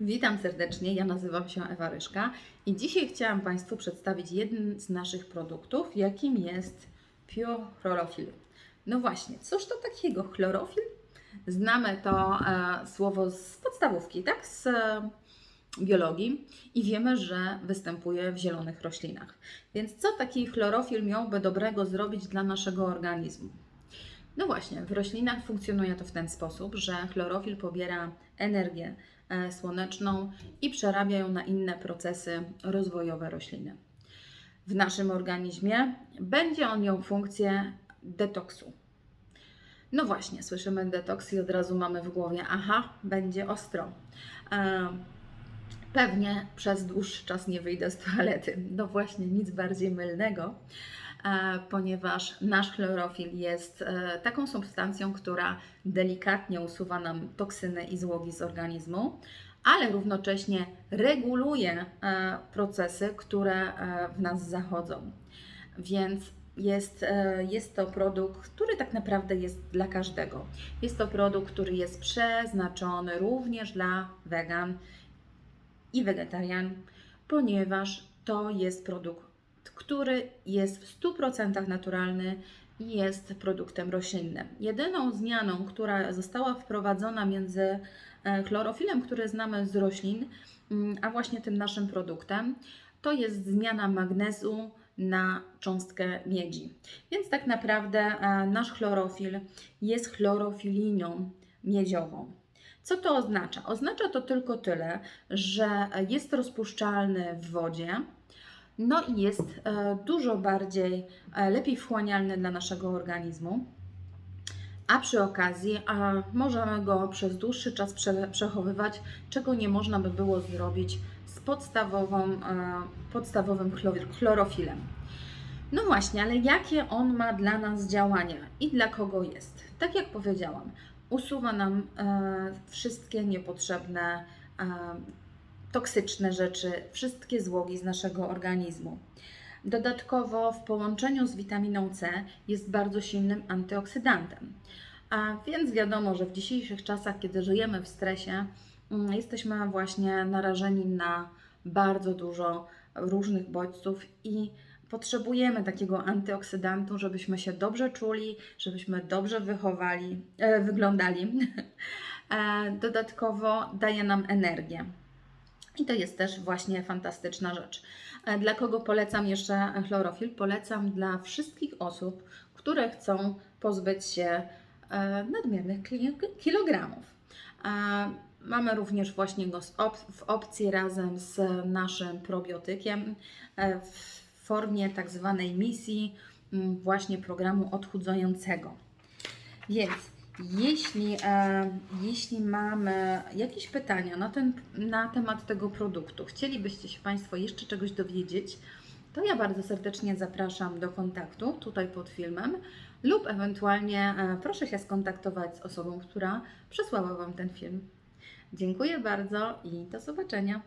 Witam serdecznie, ja nazywam się Ewa Ryszka i dzisiaj chciałam Państwu przedstawić jeden z naszych produktów, jakim jest Pure Chlorofil. No właśnie, cóż to takiego chlorofil? Znamy to e, słowo z podstawówki, tak? Z e, biologii i wiemy, że występuje w zielonych roślinach. Więc co taki chlorofil miałby dobrego zrobić dla naszego organizmu? No właśnie, w roślinach funkcjonuje to w ten sposób, że chlorofil pobiera energię słoneczną i przerabia ją na inne procesy rozwojowe rośliny. W naszym organizmie będzie on miał funkcję detoksu. No właśnie, słyszymy detoks i od razu mamy w głowie, aha, będzie ostro. E, Pewnie przez dłuższy czas nie wyjdę z toalety. No właśnie, nic bardziej mylnego, e, ponieważ nasz chlorofil jest e, taką substancją, która delikatnie usuwa nam toksyny i złogi z organizmu, ale równocześnie reguluje e, procesy, które e, w nas zachodzą. Więc jest, e, jest to produkt, który tak naprawdę jest dla każdego. Jest to produkt, który jest przeznaczony również dla wegan i wegetarian, ponieważ to jest produkt, który jest w 100% naturalny i jest produktem roślinnym. Jedyną zmianą, która została wprowadzona między e, chlorofilem, który znamy z roślin, mm, a właśnie tym naszym produktem, to jest zmiana magnezu na cząstkę miedzi. Więc tak naprawdę e, nasz chlorofil jest chlorofiliną miedziową. Co to oznacza? Oznacza to tylko tyle, że jest rozpuszczalny w wodzie, no i jest e, dużo bardziej, e, lepiej wchłanialny dla naszego organizmu. A przy okazji a możemy go przez dłuższy czas prze, przechowywać, czego nie można by było zrobić z podstawową, e, podstawowym chlor- chlorofilem. No właśnie, ale jakie on ma dla nas działania i dla kogo jest? Tak jak powiedziałam, usuwa nam e, wszystkie niepotrzebne, e, toksyczne rzeczy, wszystkie złogi z naszego organizmu. Dodatkowo w połączeniu z witaminą C jest bardzo silnym antyoksydantem. A więc wiadomo, że w dzisiejszych czasach, kiedy żyjemy w stresie, mm, jesteśmy właśnie narażeni na bardzo dużo różnych bodźców i potrzebujemy takiego antyoksydantu, żebyśmy się dobrze czuli, żebyśmy dobrze wychowali, e, wyglądali. E, dodatkowo daje nam energię. I to jest też właśnie fantastyczna rzecz. E, Dla kogo polecam jeszcze chlorofil? Polecam dla wszystkich osób, które chcą pozbyć się e, nadmiernych kilogramów. E, Mamy również właśnie go w opcji razem z naszym probiotykiem w formie tak zwanej misji właśnie programu odchudzającego. Więc jeśli, e, jeśli mamy jakieś pytania na, ten, na temat tego produktu, chcielibyście się Państwo jeszcze czegoś dowiedzieć, to ja bardzo serdecznie zapraszam do kontaktu tutaj pod filmem lub ewentualnie e, proszę się skontaktować z osobą, która przesłała Wam ten film. Dziękuję bardzo i do zobaczenia.